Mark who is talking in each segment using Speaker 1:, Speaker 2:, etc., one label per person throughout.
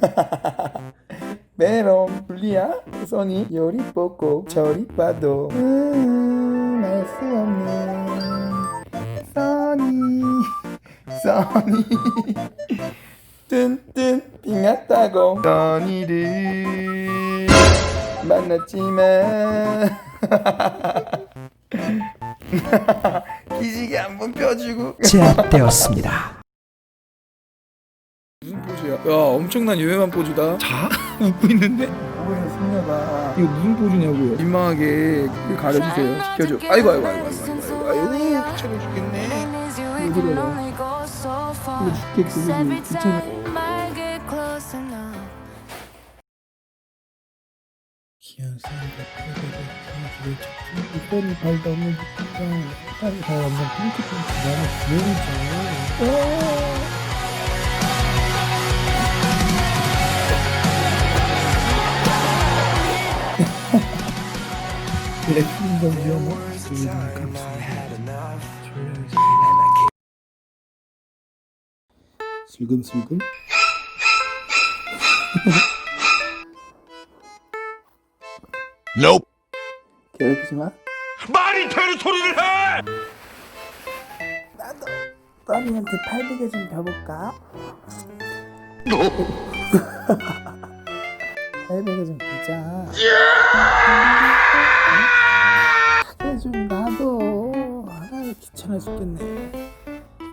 Speaker 1: 메롱 블리야? 써니 요리 뽑고 저리 봐도. 음, 알수 없네. 써니 써니. 뜬뜬 빙하다고. 써니를 만났지만. 기지개 한번 펴주고.
Speaker 2: 제압되었습니다.
Speaker 3: 포즈야? 야 엄청난 유명한 포즈다. 자 웃고 있는데
Speaker 1: 뭐야 승려가
Speaker 3: 이거 무슨 포즈냐고요? 민망하게 가려주세요. 지켜줘. 아이고 아이고 아이고 아이고 아이고 아이고 귀찮아 죽겠네.
Speaker 4: 왜 그래요?
Speaker 3: 이거 죽겠 그거 귀찮아. 귀여운 이빨이 발도 없는 듯한 이빨이 발 없는 핑크핑크 나는 귀여우죠. 블랙핑크 위험한 소리는 감사합니다. 슬금슬금
Speaker 5: Nope.
Speaker 1: 괴롭히지 마
Speaker 5: 말이 되는 소리를 해!
Speaker 1: 나도 써니한테 팔베개 좀 펴볼까? 팔베개 좀 펴자 귀찮아 죽겠네.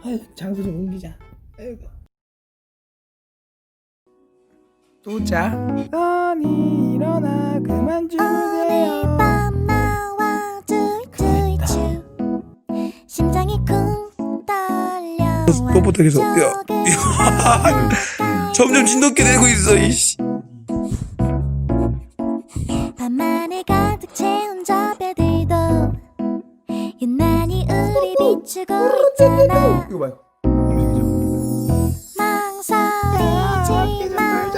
Speaker 1: 아유 장소 좀 옮기자. 아이고. 또자. 써니 일어나 그만 주세요.
Speaker 4: 밤 나와 툴툴툴 심장이 쿵 떨려
Speaker 3: 뻣뻣하게서 야 점점 진돗개 되고 있어 이씨
Speaker 4: 비추고 있잖아.
Speaker 1: 이거 봐요.
Speaker 4: 망설이지 마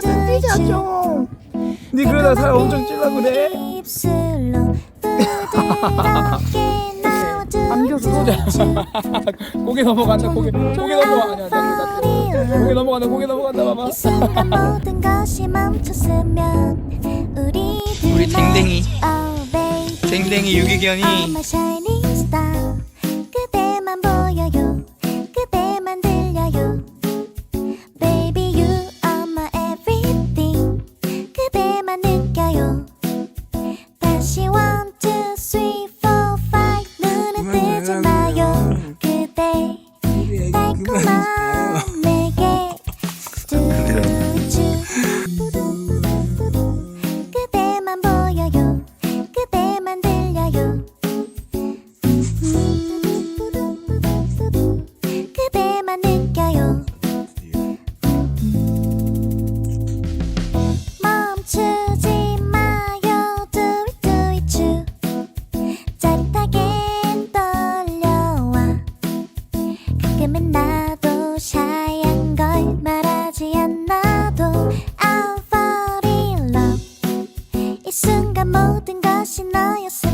Speaker 4: 툴툴툴
Speaker 1: 니 그러다 살 엄청 찔러 그래?
Speaker 4: 입술로 부드럽게
Speaker 1: 안겨서 고개 넘어간다 고개. 고개 나 고개 넘어간다 고개 넘어간다 봐봐.
Speaker 4: 이 순간 모든 것이 멈췄으면 우리
Speaker 3: 우리 댕댕이.
Speaker 4: Oh
Speaker 3: 댕댕이 유기견이
Speaker 4: 샤얀 걸 말하지 않아도 I'll 이 순간 모든 것이 너였어